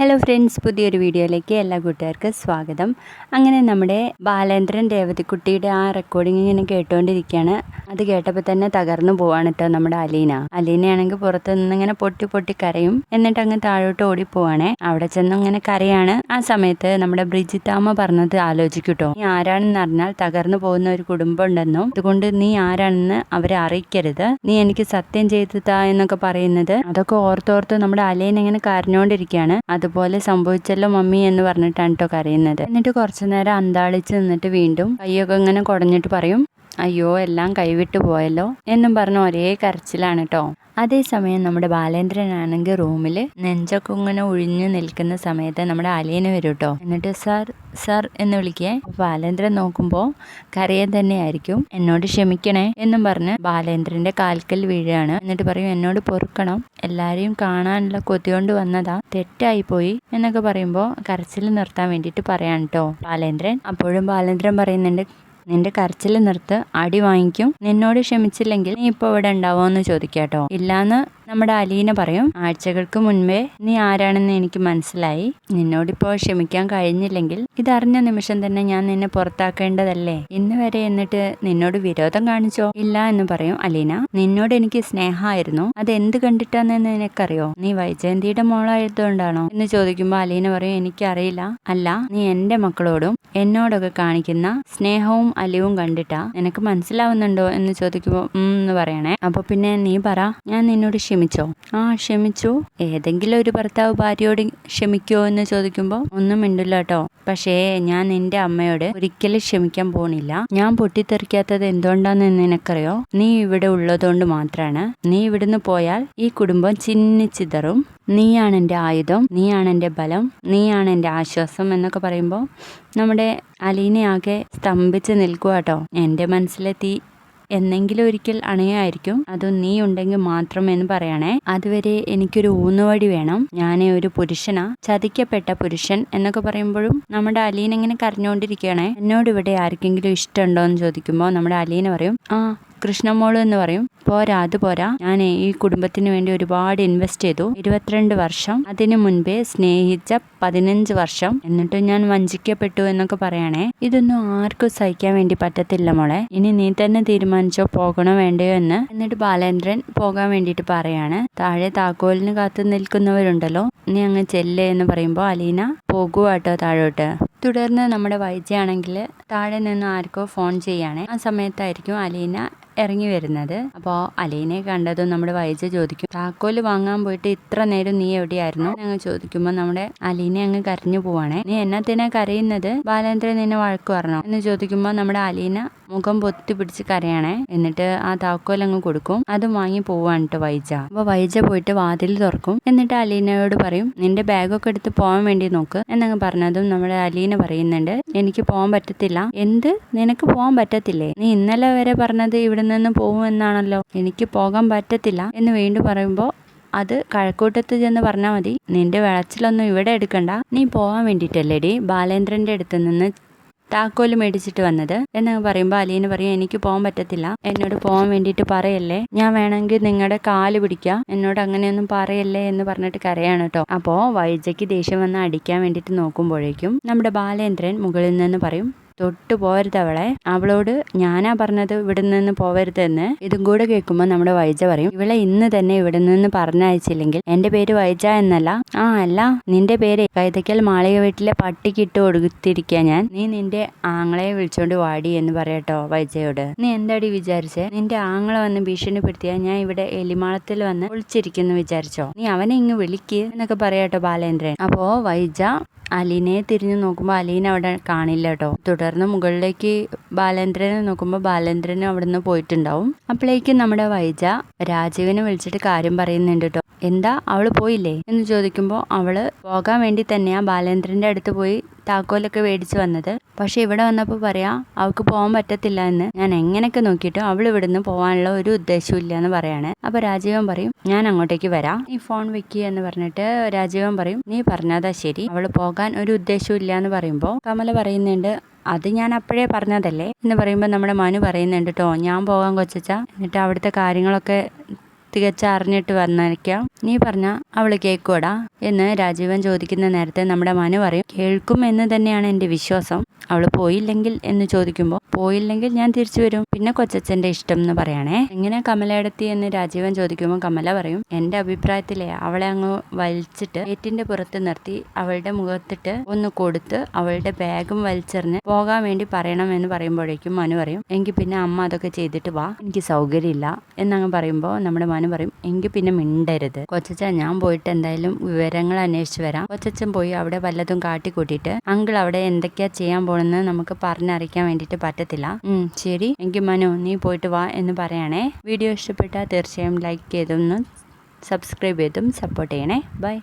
Hello friends പുതിയൊരു വീഡിയോയിലേക്ക് എല്ലാ കൂട്ടുകാർക്കും സ്വാഗതം. അങ്ങനെ നമ്മുടെ ബാലേന്ദ്രൻ രേവതിക്കുട്ടിയുടെ ആ റെക്കോർഡിംഗ് ഇങ്ങനെ കേട്ടുകൊണ്ടിരിക്കുകയാണ് അത് കേട്ടപ്പോൾ തന്നെ തകർന്നു പോവാണ് കേട്ടോ നമ്മുടെ അലീന. അലീനയാണെങ്കിൽ പുറത്ത് നിന്ന് ഇങ്ങനെ പൊട്ടി പൊട്ടി കരയും. എന്നിട്ട് അങ്ങ് താഴോട്ട് ഓടിപ്പോവാണേ. അവിടെ ചെന്ന് ഇങ്ങനെ കരയാണ്. ആ സമയത്ത് നമ്മുടെ ബ്രിജിത്താമ്മ പറഞ്ഞത് ആലോചിക്കൂട്ടോ. നീ ആരാണെന്ന് അറിഞ്ഞാൽ തകർന്നു പോകുന്ന ഒരു കുടുംബം ഉണ്ടെന്നും. അതുകൊണ്ട് നീ ആരാണെന്ന് അവരെ അറിയിക്കരുത്. നീ എനിക്ക് സത്യം ചെയ്തു താ എന്നൊക്കെ പറയുന്നത്. അതൊക്കെ ഓർത്തോർത്ത് നമ്മുടെ അലീന ഇങ്ങനെ കരഞ്ഞുകൊണ്ടിരിക്കുകയാണ് അതുപോലെ സംഭവിച്ചല്ലോ മമ്മി എന്ന് പറഞ്ഞിട്ടാണ് കേട്ടോ കരയുന്നത്. എന്നിട്ട് കുറച്ചു നേരം അന്താളിച്ച് നിന്നിട്ട് വീണ്ടും കൈയൊക്കെ ഇങ്ങനെ കുടഞ്ഞിട്ട് പറയും അയ്യോ എല്ലാം കൈവിട്ടു പോയല്ലോ എന്നും പറഞ്ഞ ഒരേ കരച്ചിലാണ് കേട്ടോ അതേസമയം നമ്മുടെ ബാലേന്ദ്രനാണെങ്കിൽ റൂമിൽ നെഞ്ചൊക്കെ ഇങ്ങനെ ഒഴിഞ്ഞു നിൽക്കുന്ന സമയത്ത് നമ്മുടെ അലീന വരും കേട്ടോ എന്നിട്ട് സാർ സാർ എന്ന് വിളിക്കേ. ബാലേന്ദ്രൻ നോക്കുമ്പോൾ കരയാൻ തന്നെയായിരിക്കും. എന്നോട് ക്ഷമിക്കണേ എന്നും പറഞ്ഞ് ബാലേന്ദ്രന്റെ കാൽക്കൽ വീഴുകയാണ് എന്നിട്ട് പറയും എന്നോട് പൊറുക്കണം. എല്ലാവരെയും കാണാനുള്ള കൊതി കൊണ്ട് വന്നതാ. തെറ്റായി പോയി എന്നൊക്കെ പറയുമ്പോൾ കരച്ചിൽ നിർത്താൻ വേണ്ടിയിട്ട് പറയാൻ കേട്ടോ ബാലേന്ദ്രൻ. അപ്പോഴും ബാലേന്ദ്രൻ പറയുന്നുണ്ട് നിന്റെ കരച്ചിൽ നിർത്ത് അടി വാങ്ങിക്കും. നിന്നോട് ക്ഷമിച്ചില്ലെങ്കിൽ നീ ഇപ്പോൾ ഇവിടെ ഉണ്ടാവോ എന്ന് ചോദിക്കാട്ടോ. ഇല്ലാന്ന് നമ്മുടെ അലീന പറയും ആഴ്ചകൾക്ക് മുൻപേ നീ ആരാണെന്ന് എനിക്ക് മനസ്സിലായി. നിന്നോടിപ്പോൾ ക്ഷമിക്കാൻ കഴിഞ്ഞില്ലെങ്കിൽ ഇതറിഞ്ഞ നിമിഷം തന്നെ ഞാൻ നിന്നെ പുറത്താക്കേണ്ടതല്ലേ? ഇന്ന് വരെ എന്നിട്ട് നിന്നോട് വിരോധം കാണിച്ചോ? ഇല്ല എന്ന് പറയും അലീന. നിന്നോട് എനിക്ക് സ്നേഹമായിരുന്നു. അത് എന്ത് കണ്ടിട്ടാന്ന് നിനക്കറിയോ? നീ വൈജയന്തിയുടെ മോളായതുകൊണ്ടാണോ? എന്ന് ചോദിക്കുമ്പോൾ അലീന പറയും എനിക്കറിയില്ല. അല്ല നീ എന്റെ മക്കളോടും എന്നോടൊക്കെ കാണിക്കുന്ന സ്നേഹവും അലിവും കണ്ടിട്ടാ നിനക്ക് മനസ്സിലാവുന്നുണ്ടോ? എന്ന് ചോദിക്കുമ്പോൾ എന്ന് പറയണേ. അപ്പൊ പിന്നെ നീ പറ ഞാൻ നിന്നോട് ക്ഷമിച്ചോ? ആ ക്ഷമിച്ചു. ഏതെങ്കിലും ഒരു ഭർത്താവ് ഭാര്യയോട് ക്ഷമിക്കോ എന്ന് ചോദിക്കുമ്പോൾ ഒന്നും മിണ്ടില്ല കേട്ടോ പക്ഷേ ഞാൻ നിന്റെ അമ്മയോട് ഒരിക്കലും ക്ഷമിക്കാൻ പോണില്ല. ഞാൻ പൊട്ടിത്തെറിക്കാത്തത് എന്തുകൊണ്ടാന്ന് നിനക്കറിയോ? നീ ഇവിടെ ഉള്ളതുകൊണ്ട് മാത്രമാണ് നീ ഇവിടുന്ന് പോയാൽ ഈ കുടുംബം ചിന്നിച്ചിതറും നീയാണ് എന്റെ ആയുധം നീയാണ് എന്റെ ബലം നീയാണ് എന്റെ ആശ്വാസം എന്നൊക്കെ പറയുമ്പോൾ നമ്മുടെ അലീനയാകെ സ്തംഭിച്ച് നിൽക്കുക കേട്ടോ എന്റെ മനസ്സിലെ തീ എന്നെങ്കിലും ഒരിക്കൽ അണയായിരിക്കും. അത് നീ ഉണ്ടെങ്കിൽ മാത്രം എന്ന് പറയണേ. അതുവരെ എനിക്കൊരു ഊന്നുവടി വേണം. ഞാൻ ഒരു പുരുഷനാ. ചതിക്കപ്പെട്ട പുരുഷൻ എന്നൊക്കെ പറയുമ്പോഴും നമ്മുടെ അലീന ഇങ്ങനെ കരഞ്ഞുകൊണ്ടിരിക്കുകയാണേ എന്നോട് ഇവിടെ ആർക്കെങ്കിലും ഇഷ്ടമുണ്ടോ എന്ന് ചോദിക്കുമ്പോൾ നമ്മുടെ അലീന പറയും ആ കൃഷ്ണമോൾ എന്ന് പറയും. പോരാ അത് പോരാ. ഞാൻ ഈ കുടുംബത്തിന് വേണ്ടി ഒരുപാട് ഇൻവെസ്റ്റ് ചെയ്തു. ഇരുപത്തിരണ്ട് വർഷം. അതിനു മുൻപേ സ്നേഹിച്ച പതിനഞ്ച് വർഷം. എന്നിട്ട് ഞാൻ വഞ്ചിക്കപ്പെട്ടു എന്നൊക്കെ പറയണേ. ഇതൊന്നും ആർക്കും സഹിക്കാൻ വേണ്ടി പറ്റത്തില്ല മോളെ. ഇനി നീ തന്നെ തീരുമാനിച്ചോ പോകണോ വേണ്ടയോ എന്ന്. എന്നിട്ട് ബാലേന്ദ്രൻ പോകാൻ വേണ്ടിയിട്ട് പറയാണ്. താഴെ താക്കോലിന് കാത്തു നിൽക്കുന്നവരുണ്ടല്ലോ. നീ അങ്ങ് ചെല്ലേ എന്ന് പറയുമ്പോൾ അലീന പോകുവാട്ടോ താഴോട്ട്. തുടർന്ന് നമ്മുടെ വൈജയാണെങ്കിൽ താഴെ നിന്ന് ആർക്കോ ഫോൺ ചെയ്യാണ്. ആ സമയത്തായിരിക്കും അലീന ഇറങ്ങി വരുന്നത്. അപ്പോൾ അലീനെ കണ്ടതും നമ്മുടെ വൈജ ചോദിക്കും താക്കോൽ വാങ്ങാൻ പോയിട്ട് ഇത്ര നേരം നീ എവിടെയായിരുന്നു? അങ്ങ് ചോദിക്കുമ്പോൾ നമ്മുടെ അലീനെ അങ്ങ് കരഞ്ഞു പോവാണേ. നീ എന്നത്തിനാ കരയുന്നത്? ബാലേന്ദ്രൻ നിന്നെ വഴക്ക് പറഞ്ഞോ? എന്ന് ചോദിക്കുമ്പോൾ നമ്മുടെ അലീന മുഖം പൊത്തി പിടിച്ച് കരയാണേ. എന്നിട്ട് ആ താക്കോൽ അങ്ങ് കൊടുക്കും. അത് വാങ്ങി പോവാണ് കേട്ടോ വൈജ. അപ്പോൾ വൈജ പോയിട്ട് വാതിൽ തുറക്കും. എന്നിട്ട് അലീനയോട് പറയും നിന്റെ ബാഗൊക്കെ എടുത്ത് പോകാൻ വേണ്ടി നോക്ക്. എന്നങ്ങ് പറഞ്ഞതും നമ്മുടെ അലീന പറയുന്നുണ്ട് എനിക്ക് പോകാൻ പറ്റത്തില്ല. എന്ത്? നിനക്ക് പോകാൻ പറ്റത്തില്ലേ? നീ ഇന്നലെ വരെ പറഞ്ഞത് ഇവിടെ നിന്ന് പോകുമെന്നാണല്ലോ. എനിക്ക് പോകാൻ പറ്റത്തില്ല. എന്ന് വീണ്ടും പറയുമ്പോൾ അത് കഴക്കൂട്ടത്ത് ചെന്ന് പറഞ്ഞാൽ മതി. നിന്റെ വിളച്ചിലൊന്നും ഇവിടെ എടുക്കണ്ട. നീ പോകാൻ വേണ്ടിയിട്ടല്ലേടി ബാലേന്ദ്രന്റെ അടുത്ത് നിന്ന് താക്കോൽ മേടിച്ചിട്ട് വന്നത്. എന്നങ്ങ് പറയുമ്പോൾ അലീന പറയും എനിക്ക് പോകാൻ പറ്റത്തില്ല. എന്നോട് പോകാൻ വേണ്ടിയിട്ട് പറയല്ലേ. ഞാൻ വേണമെങ്കിൽ നിങ്ങളുടെ കാൽ പിടിക്കാം. എന്നോട് അങ്ങനെയൊന്നും പറയല്ലേ എന്ന് പറഞ്ഞിട്ട് കരയാണ് കേട്ടോ അപ്പോൾ വൈജയ്ക്ക് ദേഷ്യം വന്ന് അടിക്കാൻ വേണ്ടിയിട്ട് നോക്കുമ്പോഴേക്കും നമ്മുടെ ബാലേന്ദ്രൻ മുകളിൽ നിന്ന് പറയും തൊട്ട് പോവരുത് അവളെ. അവളോട് ഞാനാ പറഞ്ഞത് ഇവിടെ നിന്ന് പോവരുതെന്ന്. ഇതും കൂടെ കേൾക്കുമ്പോൾ നമ്മുടെ വൈജ പറയും ഇവളെ ഇന്ന് തന്നെ ഇവിടെ നിന്ന് പറഞ്ഞയച്ചില്ലെങ്കിൽ എന്റെ പേര് വൈജ എന്നല്ല. ആ അല്ല. നിന്റെ പേര് കൈതക്കൽ മാളിക വീട്ടിലെ പട്ടിക്കിട്ട് കൊടുത്തിരിക്കുക ഞാൻ. നീ നിന്റെ ആങ്ങളെ വിളിച്ചോണ്ട് വാടി എന്ന് പറയട്ടോ വൈജയോട്. നീ എന്താടി വിചാരിച്ചേ? നിന്റെ ആങ്ങളെ വന്ന് ഭീഷണിപ്പെടുത്തിയാ ഞാൻ ഇവിടെ എലിമാളത്തിൽ വന്ന് ഒളിച്ചിരിക്കുന്നു വിചാരിച്ചോ? നീ അവനെ ഇങ്ങ് വിളിക്ക് എന്നൊക്കെ പറയാട്ടോ ബാലേന്ദ്രൻ. അപ്പോ വൈജ അലീനയെ തിരിഞ്ഞു നോക്കുമ്പോൾ അലീന അവിടെ കാണില്ല കേട്ടോ തുടർന്ന് മുകളിലേക്ക് ബാലേന്ദ്രനെ നോക്കുമ്പോൾ ബാലേന്ദ്രനും അവിടെ നിന്ന് പോയിട്ടുണ്ടാവും. അപ്പോഴേക്കും നമ്മുടെ വൈജ രാജീവിനെ വിളിച്ചിട്ട് കാര്യം പറയുന്നുണ്ട് കേട്ടോ. എന്താ? അവൾ പോയില്ലേ? എന്ന് ചോദിക്കുമ്പോൾ അവൾ പോകാൻ വേണ്ടി തന്നെയാ. ബാലേന്ദ്രന്റെ അടുത്ത് പോയി താക്കോലൊക്കെ മേടിച്ച് വന്നത്. പക്ഷെ ഇവിടെ വന്നപ്പോൾ പറയാ അവൾക്ക് പോകാൻ പറ്റത്തില്ല എന്ന്. ഞാൻ എങ്ങനെയൊക്കെ നോക്കിയിട്ടും അവൾ ഇവിടുന്ന് പോകാനുള്ള ഒരു ഉദ്ദേശവും ഇല്ല എന്ന് പറയാണ്. അപ്പൊ രാജീവൻ പറയും ഞാൻ അങ്ങോട്ടേക്ക് വരാം. നീ ഫോൺ വെക്കി എന്ന് പറഞ്ഞിട്ട് രാജീവൻ പറയും നീ പറഞ്ഞതാ ശരി. അവൾ പോകാൻ ഒരു ഉദ്ദേശവും ഇല്ല എന്ന് പറയുമ്പോൾ കമല പറയുന്നുണ്ട് അത് ഞാൻ അപ്പോഴേ പറഞ്ഞതല്ലേ. എന്ന് പറയുമ്പോൾ നമ്മുടെ മനു പറയുന്നുണ്ട് കേട്ടോ ഞാൻ പോകാൻ കൊച്ചച്ച. എന്നിട്ട് അവിടുത്തെ കാര്യങ്ങളൊക്കെ തികച്ച അറിഞ്ഞിട്ട് വന്നിരിക്കാം നീ പറഞ്ഞ അവൾ കേൾക്കുവടാ എന്ന് രാജീവൻ ചോദിക്കുന്ന നേരത്തെ നമ്മുടെ മനു പറയും. കേൾക്കും എന്ന് തന്നെയാണ് എന്റെ വിശ്വാസം. അവൾ പോയില്ലെങ്കിൽ എന്ന് ചോദിക്കുമ്പോൾ പോയില്ലെങ്കിൽ ഞാൻ തിരിച്ചു വരും. പിന്നെ കൊച്ചച്ഛന്റെ ഇഷ്ടം എന്ന് പറയണേ. എങ്ങനെ കമലയെടുത്തി എന്ന് രാജീവൻ ചോദിക്കുമ്പോൾ കമല പറയും എന്റെ അഭിപ്രായത്തിലെ അവളെ അങ്ങ് വലിച്ചിട്ട് ഏറ്റിന്റെ പുറത്ത് നിർത്തി അവളുടെ മുഖത്തിട്ട് ഒന്ന് കൊടുത്ത് അവളുടെ ബാഗും വലിച്ചെറിഞ്ഞ് പോകാൻ വേണ്ടി പറയണം എന്ന് പറയുമ്പോഴേക്കും മനു പറയും എങ്കിൽ പിന്നെ അമ്മ അതൊക്കെ ചെയ്തിട്ട് വാ. എനിക്ക് സൗകര്യമില്ല. എന്നങ്ങ് പറയുമ്പോൾ നമ്മുടെ മനു പറയും. എങ്കിൽ പിന്നെ മിണ്ടരുത്. കൊച്ചച്ച ഞാൻ പോയിട്ട് എന്തായാലും വിവരങ്ങൾ അന്വേഷിച്ച് വരാം. കൊച്ചച്ചൻ പോയി അവിടെ വല്ലതും കാട്ടിക്കൂട്ടിയിട്ട് അങ്കിൾ അവിടെ എന്തൊക്കെയാ ചെയ്യാൻ പോണെന്ന് നമുക്ക് പറഞ്ഞറിയിക്കാൻ വേണ്ടിയിട്ട് പറ്റത്തില്ല. ശരി. എങ്കിൽ മനു നീ പോയിട്ട് വാ എന്ന് പറയണേ. വീഡിയോ ഇഷ്ടപ്പെട്ടാൽ തീർച്ചയായും ലൈക്ക് ചെയ്തൊന്ന് സബ്സ്ക്രൈബ് ചെയ്തും സപ്പോർട്ട് ചെയ്യണേ. ബൈ.